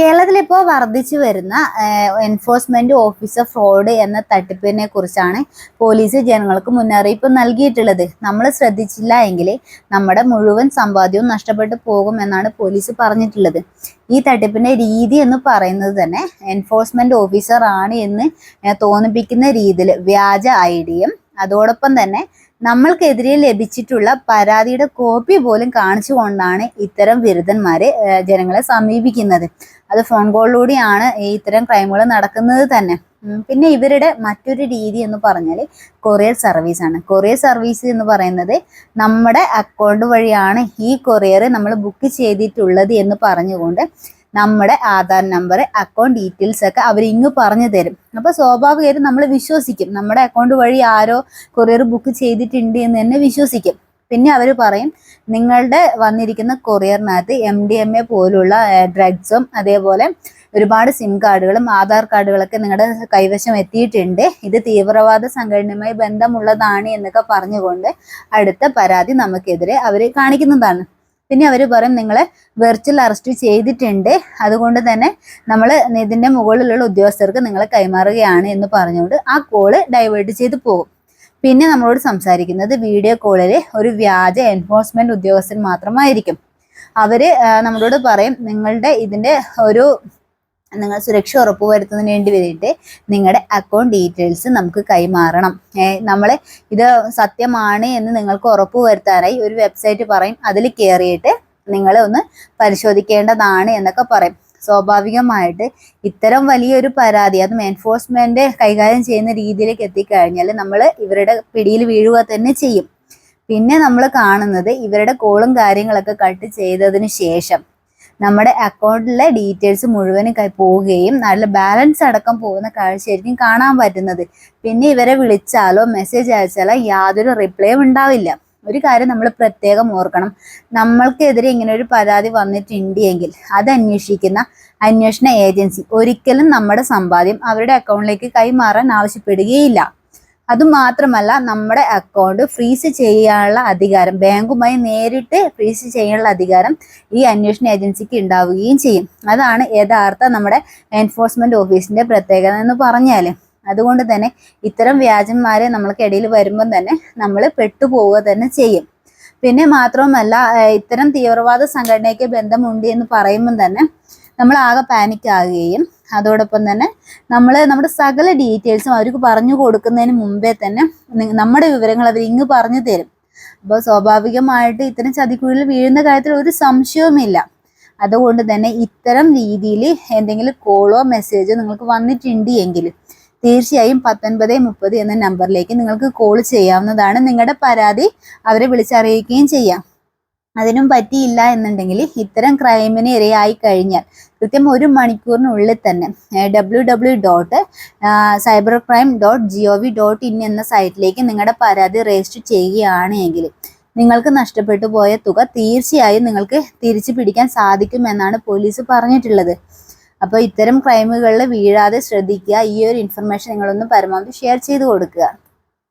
കേരളത്തിൽ ഇപ്പോൾ വർദ്ധിച്ചു വരുന്ന എൻഫോഴ്സ്മെന്റ് ഓഫീസർ ഫ്രോഡ് എന്ന തട്ടിപ്പിനെ കുറിച്ചാണ് പോലീസ് ജനങ്ങൾക്ക് മുന്നറിയിപ്പ് നൽകിയിട്ടുള്ളത്. നമ്മൾ ശ്രദ്ധിച്ചില്ല എങ്കിൽ നമ്മുടെ മുഴുവൻ സമ്പാദ്യവും നഷ്ടപ്പെട്ടു പോകും എന്നാണ് പോലീസ് പറഞ്ഞിട്ടുള്ളത്. ഈ തട്ടിപ്പിന്റെ രീതി എന്ന് പറയുന്നത് തന്നെ എൻഫോഴ്സ്മെന്റ് ഓഫീസർ ആണ് എന്ന് തോന്നിപ്പിക്കുന്ന രീതിയിൽ വ്യാജ ഐ ഡിയും അതോടൊപ്പം തന്നെ നമ്മൾക്കെതിരെ ലഭിച്ചിട്ടുള്ള പരാതിയുടെ കോപ്പി പോലും കാണിച്ചുകൊണ്ടാണ് ഇത്തരം ബിരുദന്മാരെ ജനങ്ങളെ സമീപിക്കുന്നത്. അത് ഫോൺ കോളിലൂടെയാണ് ഇത്തരം ക്രൈമുകൾ നടക്കുന്നത് തന്നെ. പിന്നെ ഇവരുടെ മറ്റൊരു രീതി എന്ന് പറഞ്ഞാൽ കൊറിയർ സർവീസ് ആണ് കൊറിയർ സർവീസ് എന്ന് പറയുന്നത് നമ്മുടെ അക്കൗണ്ട് വഴിയാണ് ഈ കൊറിയർ നമ്മൾ ബുക്ക് ചെയ്തിട്ടുള്ളത് എന്ന് പറഞ്ഞുകൊണ്ട് നമ്മുടെ ആധാർ നമ്പർ അക്കൗണ്ട് ഡീറ്റെയിൽസ് ഒക്കെ അവർ ഇങ്ങ് പറഞ്ഞു തരും. അപ്പോൾ സ്വാഭാവികമായിട്ടും നമ്മൾ വിശ്വസിക്കും. നമ്മുടെ അക്കൗണ്ട് വഴി ആരോ കൊറിയർ ബുക്ക് ചെയ്തിട്ടുണ്ട് എന്ന് തന്നെ വിശ്വസിക്കും. പിന്നെ അവർ പറയും നിങ്ങളുടെ വന്നിരിക്കുന്ന കൊറിയറിനകത്ത് എം ഡി എം എ പോലുള്ള ഡ്രഗ്സും അതേപോലെ ഒരുപാട് സിം കാർഡുകളും ആധാർ കാർഡുകളൊക്കെ നിങ്ങളുടെ കൈവശം എത്തിയിട്ടുണ്ട്. ഇത് തീവ്രവാദ സംഘടനയുമായി ബന്ധമുള്ളതാണ് എന്നൊക്കെ പറഞ്ഞുകൊണ്ട് അടുത്ത പരാതി നമുക്കെതിരെ അവർ കാണിക്കുന്നതാണ്. പിന്നെ അവർ പറയും നിങ്ങളെ വെർച്വൽ അറസ്റ്റ് ചെയ്തിട്ടുണ്ട്. അതുകൊണ്ട് തന്നെ നമ്മൾ ഇതിന്റെ മുകളിലുള്ള ഉദ്യോഗസ്ഥർക്ക് നിങ്ങളെ കൈമാറുകയാണ് എന്ന് പറഞ്ഞുകൊണ്ട് ആ കോൾ ഡൈവേർട്ട് ചെയ്ത് പോകും. പിന്നെ നമ്മളോട് സംസാരിക്കുന്നത് വീഡിയോ കോളിൽ ഒരു വ്യാജ എൻഫോഴ്സ്മെന്റ് ഉദ്യോഗസ്ഥൻ മാത്രമായിരിക്കും. അവർ നമ്മളോട് പറയും നിങ്ങളുടെ ഇതിന്റെ ഒരു നിങ്ങൾ സുരക്ഷ ഉറപ്പുവരുത്തുന്നതിന് വേണ്ടി വേണ്ടിയിട്ട് നിങ്ങളുടെ അക്കൗണ്ട് ഡീറ്റെയിൽസ് നമുക്ക് കൈമാറണം. നമ്മൾ ഇത് സത്യമാണ് എന്ന് നിങ്ങൾക്ക് ഉറപ്പ് വരുത്താനായി ഒരു വെബ്സൈറ്റ് പറയും. അതിൽ കയറിയിട്ട് നിങ്ങൾ ഒന്ന് പരിശോധിക്കേണ്ടതാണ് എന്നൊക്കെ പറയും. സ്വാഭാവികമായിട്ട് ഇത്തരം വലിയൊരു പരാതി അതും എൻഫോഴ്സ്മെന്റ് കൈകാര്യം ചെയ്യുന്ന രീതിയിലേക്ക് എത്തിക്കഴിഞ്ഞാൽ നമ്മൾ ഇവരുടെ പിടിയിൽ വീഴുക തന്നെ ചെയ്യും. പിന്നെ നമ്മൾ കാണുന്നത് ഇവരുടെ കോളും കാര്യങ്ങളൊക്കെ കട്ട് ചെയ്തതിന് ശേഷം നമ്മുടെ അക്കൗണ്ടിലെ ഡീറ്റെയിൽസ് മുഴുവനും പോവുകയും നല്ല ബാലൻസ് അടക്കം പോകുന്ന കാഴ്ചയായിരിക്കും കാണാൻ പറ്റുന്നത്. പിന്നെ ഇവരെ വിളിച്ചാലോ മെസ്സേജ് അയച്ചാലോ യാതൊരു റിപ്ലൈയും ഉണ്ടാവില്ല. ഒരു കാര്യം നമ്മൾ പ്രത്യേകം ഓർക്കണം. നമ്മൾക്കെതിരെ ഇങ്ങനെ ഒരു പരാതി വന്നിട്ടുണ്ട് എങ്കിൽ അത് അന്വേഷിക്കുന്ന അന്വേഷണ ഏജൻസി ഒരിക്കലും നമ്മുടെ സമ്പാദ്യം അവരുടെ അക്കൗണ്ടിലേക്ക് കൈമാറാൻ ആവശ്യപ്പെടുകയില്ല. അതുമാത്രമല്ല നമ്മുടെ അക്കൗണ്ട് ഫ്രീസ് ചെയ്യാനുള്ള അധികാരം ബാങ്കുമായി നേരിട്ട് ഫ്രീസ് ചെയ്യാനുള്ള അധികാരം ഈ അന്വേഷണ ഏജൻസിക്ക് ഉണ്ടാവുകയും ചെയ്യും. അതാണ് യഥാർത്ഥ നമ്മുടെ എൻഫോഴ്സ്മെന്റ് ഓഫീസിന്റെ പ്രത്യേകത എന്ന് പറഞ്ഞാൽ അതുകൊണ്ട് തന്നെ ഇത്തരം വ്യാജന്മാരെ നമ്മൾക്കിടയിൽ വരുമ്പം തന്നെ നമ്മൾ പെട്ടുപോവുക തന്നെ ചെയ്യും. പിന്നെ മാത്രവുമല്ല ഇത്തരം തീവ്രവാദ സംഘടനയ്ക്ക് ബന്ധമുണ്ട് എന്ന് പറയുമ്പം തന്നെ നമ്മൾ ആകെ പാനിക് ആകുകയും അതോടൊപ്പം തന്നെ നമ്മൾ നമ്മുടെ സകല ഡീറ്റെയിൽസും അവർക്ക് പറഞ്ഞു കൊടുക്കുന്നതിന് മുമ്പേ തന്നെ നമ്മുടെ വിവരങ്ങൾ അവർ ഇങ്ങ് പറഞ്ഞു തരും. അപ്പോൾ സ്വാഭാവികമായിട്ട് ഇത്തരം ചതിക്കുഴിയിൽ വീഴുന്ന കാര്യത്തിൽ ഒരു സംശയവുമില്ല. അതുകൊണ്ട് തന്നെ ഇത്തരം രീതിയിൽ എന്തെങ്കിലും കോളോ മെസ്സേജോ നിങ്ങൾക്ക് വന്നിട്ടുണ്ട് എങ്കിൽ തീർച്ചയായും പത്തൊൻപത് മുപ്പത് എന്ന നമ്പറിലേക്ക് നിങ്ങൾക്ക് കോൾ ചെയ്യാവുന്നതാണ് നിങ്ങളുടെ പരാതി. അവരെ വിളിച്ചറിയിക്കുകയും ചെയ്യാം. അതിനും പറ്റിയില്ല എന്നുണ്ടെങ്കിൽ ഇത്തരം ക്രൈമിന് ഇരയായി കഴിഞ്ഞാൽ കൃത്യം ഒരു മണിക്കൂറിനുള്ളിൽ തന്നെ W W dot cyber crime dot G O V dot in എന്ന സൈറ്റിലേക്ക് നിങ്ങളുടെ പരാതി രജിസ്റ്റർ ചെയ്യുകയാണെങ്കിൽ നിങ്ങൾക്ക് നഷ്ടപ്പെട്ടു പോയ തുക തീർച്ചയായും നിങ്ങൾക്ക് തിരിച്ചു പിടിക്കാൻ സാധിക്കുമെന്നാണ് പോലീസ് പറഞ്ഞിട്ടുള്ളത്. അപ്പോൾ ഇത്തരം ക്രൈമുകളിൽ വീഴാതെ ശ്രദ്ധിക്കുക. ഈ ഒരു ഇൻഫർമേഷൻ നിങ്ങളൊന്ന് പരമാവധി ഷെയർ ചെയ്ത് കൊടുക്കുക.